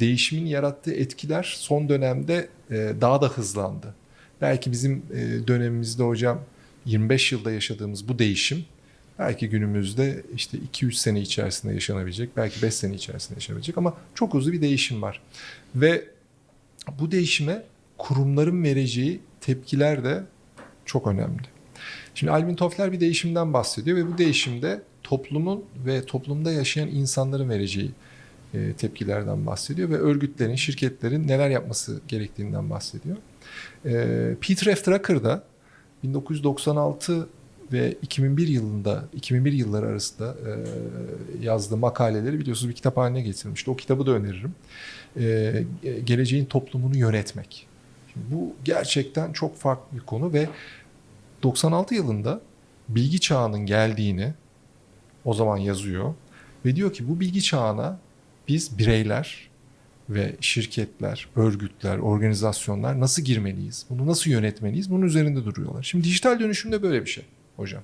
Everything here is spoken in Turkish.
değişimin yarattığı etkiler son dönemde e, daha da hızlandı. Belki bizim e, dönemimizde hocam 25 yılda yaşadığımız bu değişim belki günümüzde işte 2-3 sene içerisinde yaşanabilecek, belki 5 sene içerisinde yaşanabilecek ama çok hızlı bir değişim var. Ve bu değişime kurumların vereceği tepkiler de çok önemli. Şimdi Alvin Toffler bir değişimden bahsediyor ve bu değişimde toplumun ve toplumda yaşayan insanların vereceği tepkilerden bahsediyor ve örgütlerin, şirketlerin neler yapması gerektiğinden bahsediyor. E, Peter F. Drucker da 1996 ve 2001 yılında 2001 yılları arasında e, yazdığı makaleleri biliyorsunuz bir kitap haline getirmişti. O kitabı da öneririm. E, geleceğin toplumunu yönetmek. Şimdi bu gerçekten çok farklı bir konu ve 96 yılında bilgi çağının geldiğini o zaman yazıyor ve diyor ki bu bilgi çağına biz bireyler ve şirketler, örgütler, organizasyonlar nasıl girmeliyiz? Bunu nasıl yönetmeliyiz? Bunun üzerinde duruyorlar. Şimdi dijital dönüşüm de böyle bir şey hocam.